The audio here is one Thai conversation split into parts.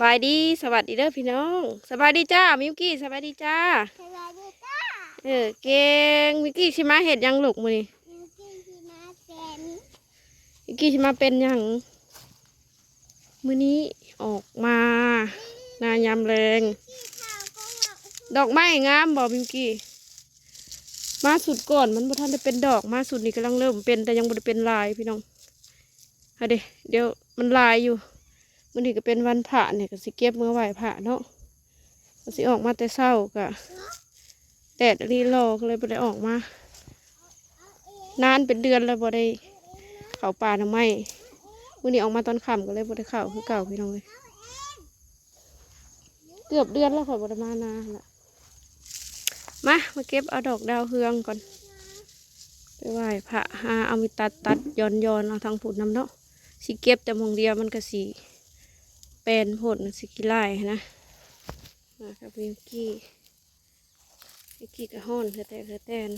สบายดีสวัสดีเด้อพี่น้องสบายดีจ้ามิวกี้สบายดีจ้าสวัสดีจ้าเออเก่งมิวกี้ชิมาเห็ดหยังลูกมือนี่มิวกี้ที่มาเป็นมิวกี้ชิมาเป็นหยังมือนี้ออกมานายามแรงที่เขาก็บอกดอกไม้งามบอกมิวกี้มาสุดก่อนมันบ่ทันได้เป็นดอกมาสุดนี่กำลังเริ่มเป็นแต่ยังบ่ได้เป็นลายพี่น้องเอาเดี๋ยวเดี๋ยวมันลายอยู่ มันนี่ก็เป็นวันพระเนี่ยก็สิเก็บเมื่อไหวพระเนาะก็สิออกมาแต่เช้ากะแดดรีรอก็เลยบ่ได้ออกมานานเป็นเดือนแล้วบ่ได้เข้าป่าทำไมมื้อนี้ออกมาตอนค่ำก็เลยบ่ได้เข้าคือเก่าพี่น้องเลยเกือบเดือนแล้วค่ะบ่ได้มานานละมามาเก็บเอาดอกดาวเฮืองก่อน ไปไหว้พระหาเอามีตัดตัดย้อนย้อนเอาทางผุดน้ำเนาะสิเก็บแต่หมองเดียวมันก็สี แปลนผลสิกิไล่นะมาครับวิวกี้วิวกี้กับห้อนเธอแต่เธอแตน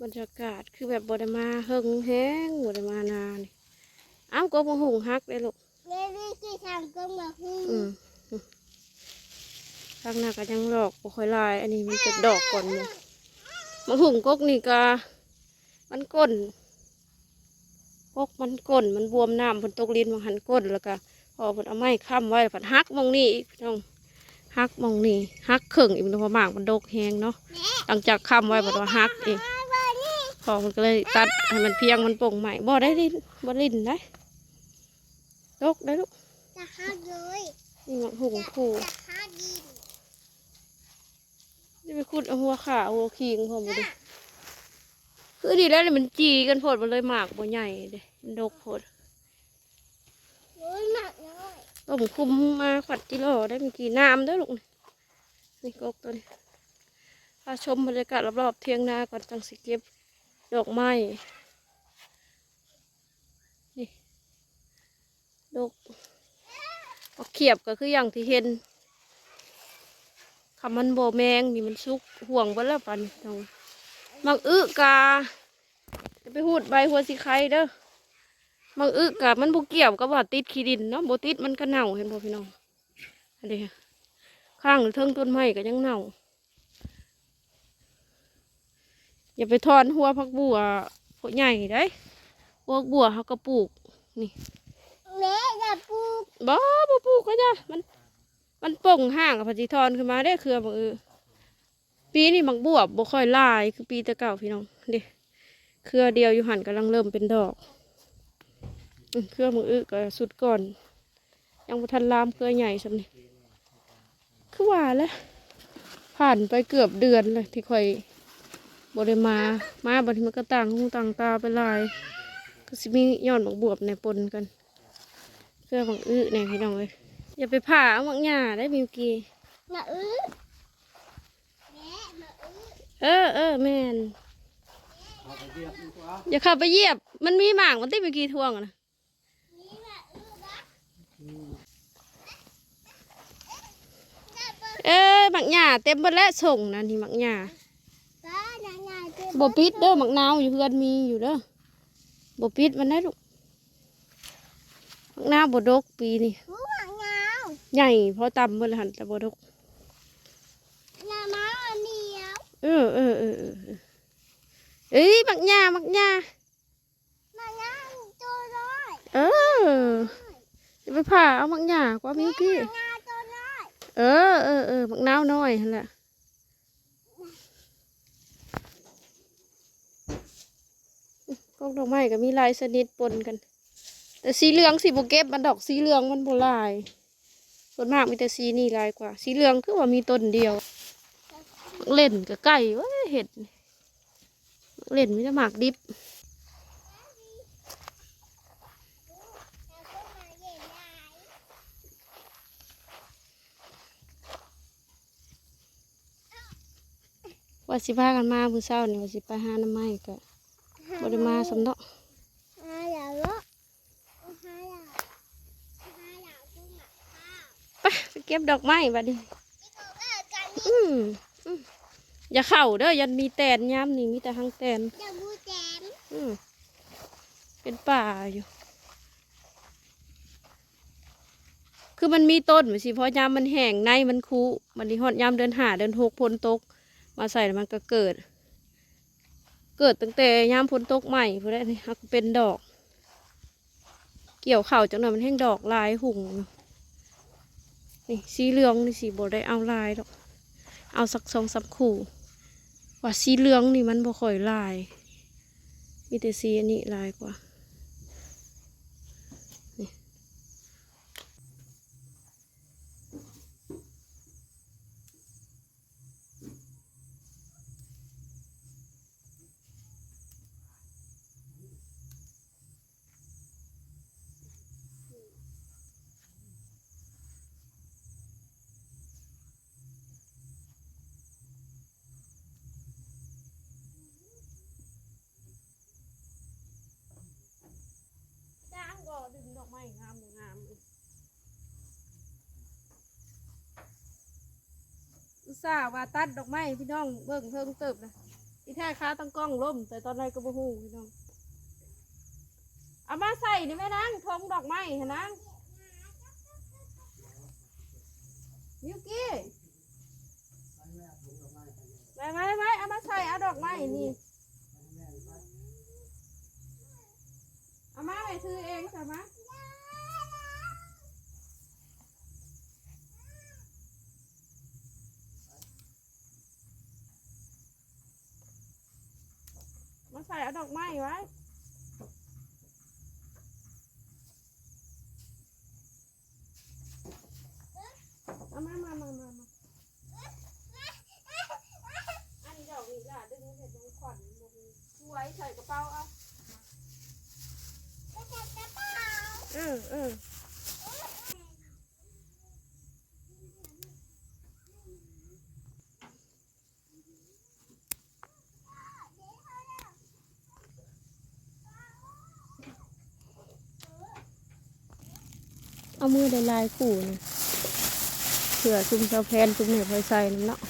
บรรยากาศคือแบบบไดมาเฮิงแห้งบไดมานานอ้าวก็มาหุงฮักเลยลูกเบบี้ที่ทำก็มาฮึ่อืมข้างหน้าก็ยังดอกบ่ค่อยลาย อันนี้มันจะดอกก่อนหมูมาหุงกกนี่ก็มันก้น กกมันก้นมันบวมน้ำฝนตกลินมันหันก้นแล้วก็พอฝนเอาไม้ค้ำไว้ผัดฮักหมองนี่อีกพี่น้องฮักหมองนี่ฮักเข่งอีกมันพอมากมันดกแหงเนาะหลังจากค้ำไว้ผัดว่าฮักเองมาวันนี้พอมันก็เลยตัดให้มันเพียงมันโป่งใหม่บ่ได้ลินบ่ลินได้ดกได้ลูกจะหาเลยนี่มันหุงคู่จะหาดินนี่ไปขุดเอาหัวขาหัวคิงพอมาดิ คือดีแล้วเนี่ยมันจีกันโพดมันเลยหมากบ่ใหญ่เด้มันดกโพดโอ้ยหนักน้อยต้มคุมมาขัดจิโร่ได้มีกี่น้ำเด้วยลูกนี่นี่กกตัวนี้พาชมบรรยากาศรอบๆเทียงนาก่อนจังสิเก็บดอกไม้นี่ดอกเอาเขียบก็คืออย่างที่เห็นคำมันโบแมงนี่มันซุกห่วงไว้แล้วปันน้อง มักอึกาจะไปหูดใบหัวสีไข่เด้อบางอึกะมันบุเกี่ยวกับว่าติดขี้ดินเนาะบติดมันก็เน่าเห็นบ่พี่น้องอันนี้ข้างหรือเทิงต้นไม้ก็ยังเน่า อย่าไปทอนหัวพักบัวพวกใหญ่ได้พวกบัวเขาก็ปลูกนี่แม่จะปลูกบ่บ่ปลูกก็จ้ะมัน มันป่งห่างกับพจิทอนขึ้นมาได้เครือบางอือ ปีนี้มักบวบบ่ค่อยลายคือปีต่เก่าพี่น้องเดิเครือเดียวอยู่หันกำลังเริ่มเป็นดอกเครือมืออึก็สุดก่อน ยังบ่ทันลามเครือใหญ่สำนี่คือว่าแล้วผ่านไปเกือบเดือนเลยที่ค่อยบริมา มาบัดนี้มันก็ต่างหูต่างตาไปลาย ก็สิมีย้อนบักบวบในปนกันเครือบักอึเนี่ยพี่น้องเลยอย่าไปผ่าเอาบักหญ้าได้มิวกี้มาอื้อแม่มาอื้อ เออเออแม่นอย่าเข้าไปเหยียบ มันมีหมากมันติมิวกี้ทวงอะนะนี่มาอื้อนะเออหมักหญ้าเต็มหมดแล้วส่งนะนี่หมักหญ้าป้าหนาหนาเจ็บปิดเด้อหมักนาวอยู่เพื่อนมีอยู่เด้อบปิดมันได้ลูกหมักนาวบดกปีนี่หูหางยาวใหญ่พอตำเมื่อหันแต่บดก เออเออเออเออเออเอ้ยหมักหญ้าหมักหญ้าหน้าหน้าตัวน้อยเออจะไปผ่าเอาหมักหญ้ากว่ามิวกี้หน้าหน้าตัวน้อยเออเออเออหมักนาวน้อยหั่นแหละกอกดอกไม้ก็มีหลายชนิดปนกัน แต่สีเหลืองสีโบเก็บมันดอกสีเหลืองมันโบลายส่วนมากมีแต่สีนี่ลายกว่า สีเหลืองคือว่ามีต้นเดียว เล่นกับไก่เว่าเห็ดเล่นไมแต่จะหมากดิบว่าสิพากันมามื้อเช้านี่ว่าสิไปหาน้ำไม้ก็บ่ได้มาสำเนาะหาเหล่าเลาะหาเหล่าหาเหล่าตุ้งหนักข้าวไปไปเก็บดอกไม้บัดนี้พี่โกเออกันนี่อืม อืมอย่าเข้าเด้อยันมีแตนย้ำนี่มีแต่หังแตนจะบูแจมอืมเป็นป่าอยู่ คือมันมีต้นมันสิเพราะยามมันแห้งในมันคูมันนี่ฮอดยามเดินหาเดินหกพนตก มาใส่แล้วมันก็เกิด เกิดตั้งแต่ยามพนตกใหม่พอได้นี่ฮักเป็นดอก เกี่ยวเข่าวจังหน่อยมันแห้งดอกลายหุ่งอยู่นี่สีเหลืองนี่สีบได้เอาลายดอกเอาสักสองสามคู่ ว่าสีเหลืองนี่มันบ่ค่อยลาย มีแต่สีอันนี้ลายกว่า จ้างก็ดึงดอกไม้งามงาม อุตส่าว่าตัดดอกไม้พี่น้องเบิ่งเพิ่งเติบนะอีแท้ค้าตั้งกล้องล่ม แต่ตอนแรกก็บ่ฮู้พี่น้องเอามาใส่นี่แม่นางทงดอกไม้เห็นนางมิวกี้ไปไปไปเอามาใส่เอาดอกไม้นี่เอามาไปซื้อเองใช่ไหมมา ใส่เอาดอกไม้ไว้เอามามามามามาอันนี้ดอกนี้ล่ะดึงเห็ดน้องขวัญลงช่วยใส่กระเป๋าเอาเออเออ เอามือได้ลายขู่นะเผื่อซุ่มเสาแพนซุ่มเหนือพลอยใส่นเนาะ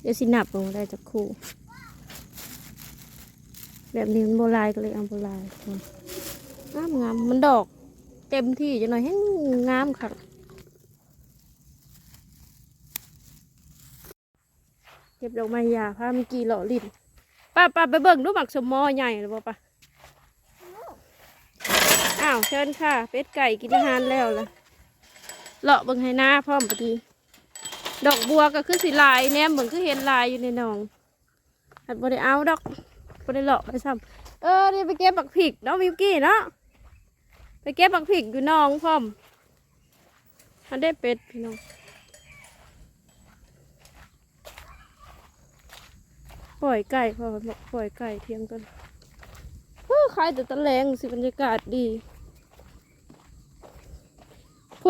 เดี๋ยวสินับลงได้จากคู่ แบบนี้มันโบราณก็เลยเอาโบราณงามงามมันดอก เต็มที่จะหน่อยให้งามค่ะเก็บดอกไม้ยาพามื่อกี้หล่อลิ้นป้าป้าไปเบิ่งดูหมักสมอใหญ่หรือเปล่าป้า อ้าวเชิญค่ะ เป็ดไก่กินอาหารแล้วล่ะเลาะเบิ่งให้หน้าพร้อมพอดี ดอกบัวก็คือสีลายแนมเหมือนคือเห็นลายอยู่ในหนองหัดบ่ได้เอาดอกบ่ได้เลาะไปซ้ำเออนี่ไปเก็บบักผิกเนาะมิวกี้เนาะไปเก็บบักผิกอยู่หนองพร้อมทันได้เป็ดพี่น้องปล่อยไก่พอบอปล่อยไก่เทียงกันเฮ้อขายแต่ตะแลงสิบรรยากาศดี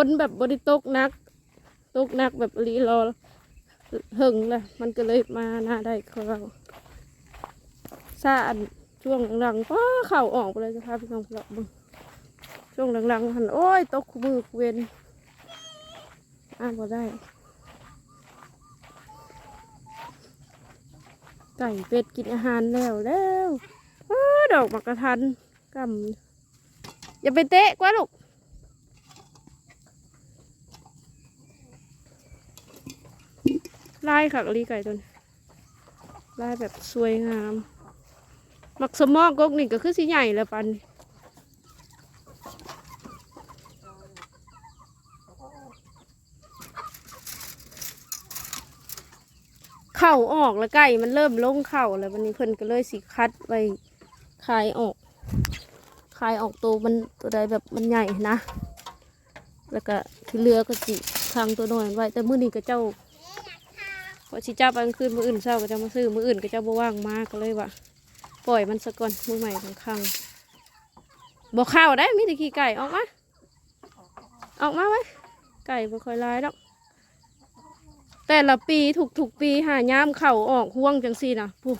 นแบบบริตกนัก ตกนักแบบรีรอหึงแหละมันก็เลยมาหน้าได้ของเราซาอันช่วงหลังๆป้าเข่าออกไปเลยจะพาพี่น้องเลาบึงช่วงหลังๆหันโอ้ยตกมือเวนอ่านบ่ได้ ไก่เป็ดกินอาหารแล้วแล้วอ้าดอกมักกะทันกำอย่าไปเตะกว่าลูก ลายขักลีไก่ตัวนี้ลายแบบสวยงามมักสมอกกกนี่ก็คือสีใหญ่แล้วปันเข่าออกแล้วไก่มันเริ่มลงเข่าแล้ววันนี้เพิ่นก็เลยสิคัดไว้คายออกคายออกตัวมันตัวใดแบบมันใหญ่นะ แล้วก็ที่เลือก็สิทางตัวน้อยไว้แต่มื้อนี้ก็เจ้า พอสิเจ้าไปกลางคืนมืออื่นเช้าก็จะมาซื้อมืออื่นก็จ้าบ่ว่างมาก็เลยว่าปล่อยมันซะก่อนมือใหม่ของคังบ่เข้าได้มีแต่ขี้ไก่ออกมาออกมาไว้ไก่บ่ค่อยหลายดอกแต่ละปีถูกถูกปีหายามเข่าออกห่วงจังซี่นะผู้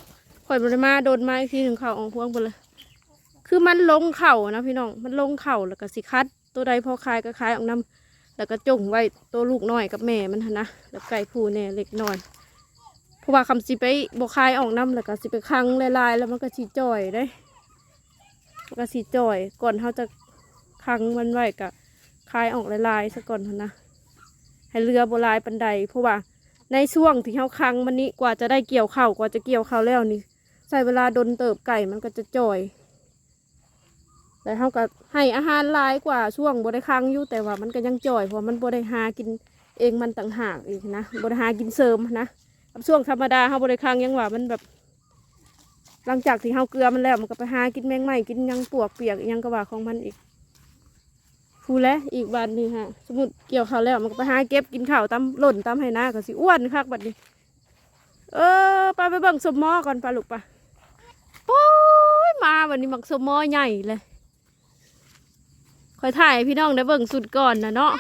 ข่อยบริมาโดนมาอีกทีหนึ่งเข่าออกห่วงไปเลย คือมันลงเข่านะพี่น้องมันลงเข่าแล้วก็สิคัด ตัวใดพอคลายก็คลายออกน้ำแล้วก็จงไว้ตัวลูกน้อยกับแม่มันนะแล้วไก่ผู้แน่เล็กน้อย ราะว่าคำสิไปบกคายออกน้ำแล้วก็สิไปคังลายๆ แล้วมันก็สีจ่อยได้มันก็สีจ่อย ก่อนเขาจะคังมันไว้กะคายออกลายๆซะก่อนนะให้เรือโบราณปันใดเพราะว่าในช่วงที่เขาคังมันนี้กว่าจะได้เกี่ยวข้าวกว่าจะเกี่ยวข้าวแล้วนี่ใช้เวลาดนเติบไก่มันก็จะจ่อยแต่เขาก็ให้อาหารลายกว่าช่วงบได้คังอยู่แต่ว่ามันก็ยังจ่อยเพราะมันบได้หากินเองมันต่างหากอีกนะบได้หากินเสริมนะ ช่วงธรรมดาเขาบได้คังยังว่ามันแบบ หลังจากที่เขาเกลือมันแล้วมันก็ไปหากินแมงไหม้กินหยังปวกเปียกอิหยังกระว่าของมันอีกพูแลวอีกวันนี้ฮะ สมมติเกี่ยวข้าวแล้วมันก็ไปหาเก็บกินข้าวตามหล่นตามไหนาก็สิอ้วนคักบัดนี้ เออไปไปเบิ่งสมหมอก่อนปลาลูกปะโอ้ยมาวันนี้มักสมหมอใหญ่เลยคอยถ่ายให้พี่น้องได้เบิ่งสุดก่อนนะเนาะ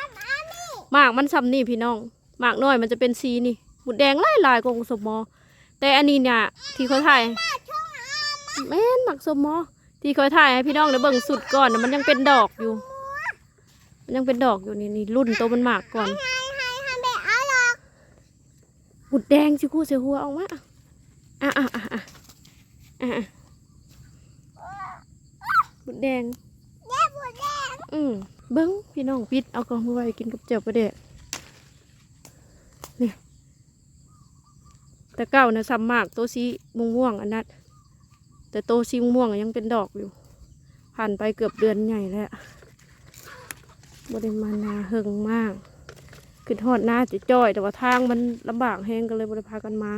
หมากมันซ้ำนี่พี่น้องหมากน้อยมันจะเป็นสีนี่ หมุดแดงลายลายๆกว่าของสมหมอ แต่อันนี้เนี่ยที่เขาถ่ายแม่นหมักสมหมอที่เคยถ่ายให้พี่น้องได้เบิ่งสุดก่อนนะมันยังเป็นดอกอยู่ มันยังเป็นดอกอยู่นี่นี่รุ่นโตวมันหมากก่อนให้ให้ให้แม่เอาหรอกบุดแดงชิคู่เสียหัวออกมาอะอะอะอะอะอะบุดแดงแม่ปวดแดงอืมเบิ้งพี่น้องปิดเอากองมาไว้กินกับเจียวประเดะ แต่เก้านะซ้ำมากตัวสีม่วงๆอันนั้นแต่โตสีม่วงยังเป็นดอกอยู่ ผ่านไปเกือบเดือนใหญ่แล้วบริมานาเฮงมากขึ้นทอดหน้าจะจ้อย แต่ว่าทางมันลำบากแห้งก็เลยบริพากันมา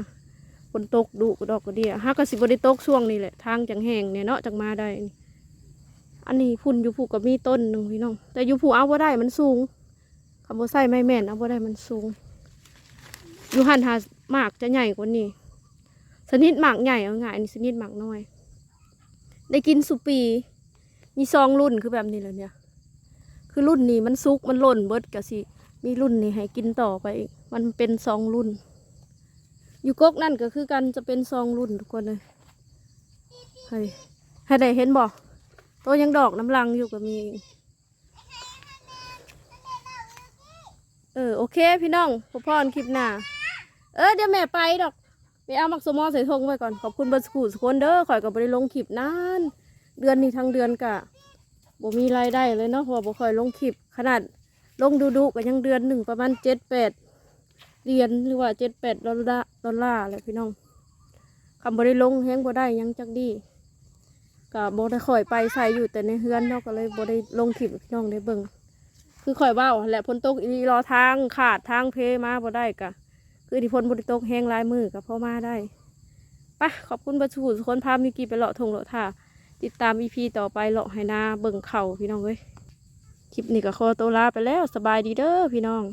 ฝนตกดุดอกกระเดียฮักกสิบริตกช่วงนี้แหละทางจังแห้งเนี่ยเนาะจังมาได้ อันนี้พุ่นอยู่ผูกกับมีต้นหนึ่งพี่น้อง แต่อยู่ผูเอาบ่าได้มันสูงคำว่าใส่ไม่แม่นเอาบ่ได้มันสูงอยู่หันหา หมากจะใหญ่กว่านี้ สนิดหมากใหญ่เอาง่ายอันนี้สนิดหมากน้อย ได้กินสุปี มีซองรุ่นคือแบบนี้แหละเนี่ย คือรุ่นนี้มันซุกมันหล่นเบิดกะสิ มีรุ่นนี้ให้กินต่อไปอีก มันเป็นซองรุ่น อยู่กกนั่นก็คือกันจะเป็นซองรุ่นทุกคนเลยให้ให้ได้เห็นบ่ตัวยังดอกน้ำลังอยู่ก็มี เออ โอเคพี่น้องพบพรคลิปหน้า เออเดี๋ยวแม่ไปดอกไปเอามักสมอใส่ทงไว้ก่อนขอบคุณเบอร์สกูสคนเด้อข่อยกับบริลงคลิปนานเดือนนี้ทั้งเดือนกะบ่มีรายได้เลยเนาะเพราะว่าบ่ค่อยลงคลิปขนาดลงดูดูก็ยังเดือนหนึ่งประมาณเจ็ดแปดเหรียญหรือว่าเจ็ดแปดดอลลาร์ดอลลาร์แหละพี่น้องคำบริลงแห้งบ่ได้ยังจักดีก็บ่ได้ข่อยไปใส่อยู่แต่ในเฮือนเนาะก็เลยบ่ได้ลงคลิปพี่น้องได้เบิ่งคือข่อยเว้าแหละฝนตกอีรอทางขาดทางเพมาบ่ได้กะ คืออิทธิพลบ่ได้ตกแห้งลายมือกับพ่อมาได้ปะขอบคุณเบัชูทุกคนพามิกีไปเลาะทงเลาะท่าติดตามอีพีต่อไปเลาะไหนาเบิ่งเข่าพี่น้องเว้ยคลิปนี้ก็ขอตัวลาไปแล้วสบายดีเด้อพี่น้อง